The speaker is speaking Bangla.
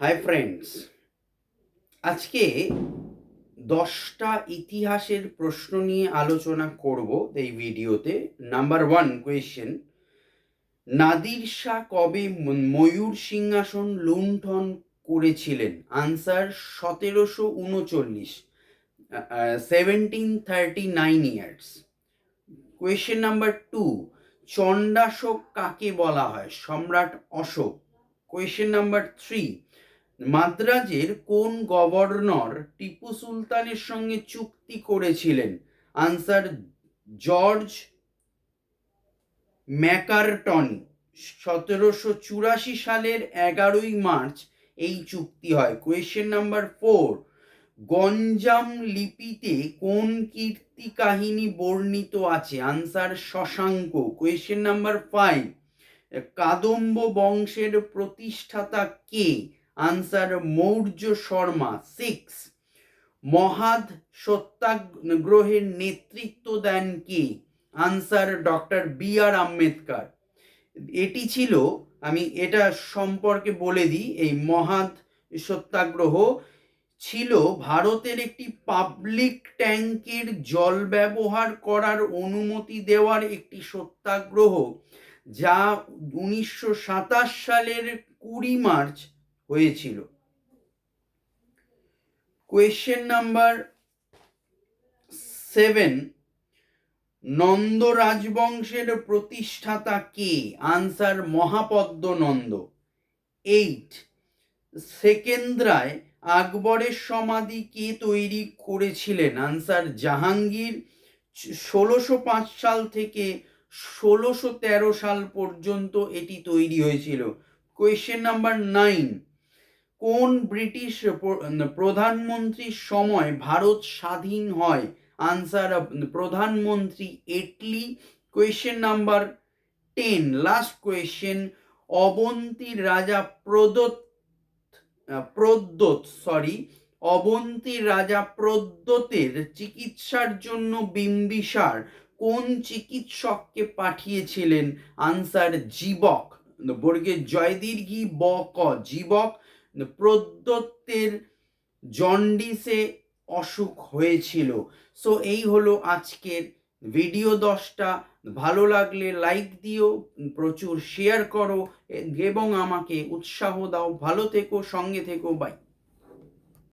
হাই ফ্রেন্ডস আজকে দশটা ইতিহাসের প্রশ্ন নিয়ে আলোচনা করব এই ভিডিওতে। Number one question Nadir Shah কবে ময়ূর সিংহাসন লুণ্ঠন করেছিলেন? আনসার সতেরোশো উনচল্লিশ seventeen thirty nine years question number two Chandashoka কাকে বলা হয়? সম্রাট অশোক। কোয়েশ্চেন নাম্বার থ্রি মাদ্রাজের কোন গভর্নর টিপু সুলতানের সঙ্গে চুক্তি করেছিলেন? Answer George Macartney. সতেরোশো চুরাশি সালের এগারোই মার্চ এই চুক্তি হয়। কোয়েশ্চেন নাম্বার ফোর গঞ্জাম লিপিতে কোন কীর্তি কাহিনী বর্ণিত আছে? Answer Shashanka. Question number five Kadamba বংশের প্রতিষ্ঠাতা কে? আনসার মৌর্য শর্মা সিক্স মহাদ সত্যাগ্রহের নেতৃত্ব দেন কে answer doctor B R Ambedkar এটি ছিল, আমি এটা সম্পর্কে বলে দিই, এই মহাদ সত্যাগ্রহ ছিল ভারতের একটি পাবলিক ট্যাঙ্কের জল ব্যবহার করার অনুমতি দেওয়ার একটি সত্যাগ্রহ যা উনিশশো সাতাশ সালের কুড়ি মার্চ হয়েছিল। কোয়েশ্চেন নাম্বার সেভেন নন্দ রাজবংশের প্রতিষ্ঠাতা কে? আনসার মহাপদ্ম নন্দ। এইট সেকেন্দ্রায় আকবরের সমাধি কে তৈরি করেছিলেন? আনসার জাহাঙ্গীর। ষোলোশো পাঁচ সাল থেকে ষোলোশো তেরো সাল পর্যন্ত এটি তৈরি হয়েছিল। কোয়েশ্চেন নাম্বার নাইন কোন ব্রিটিশ প্র- প্রধানমন্ত্রীর সময় ভারত স্বাধীন হয়? আনসার প্রধানমন্ত্রী Attlee question number ten last question অবন্তীর রাজা প্রদত্ত আহ, প্রদ্যোৎ সরি অবন্তীর রাজা প্রদ্যোতের চিকিৎসার জন্য বিম্বিসার কোন চিকিৎসককে পাঠিয়েছিলেন? আনসার জীবক। বর্গে জয়দীর্ঘি ব ক জীবক। প্রদ্যোতের জন্ডিসে অসুখ হয়েছিল। সো এই হলো আজকের ভিডিও দশটা। ভালো লাগলে লাইক দিও, প্রচুর শেয়ার করো, এবং আমাকে উৎসাহ দাও। ভালো থেকো, সঙ্গে থেকো বাই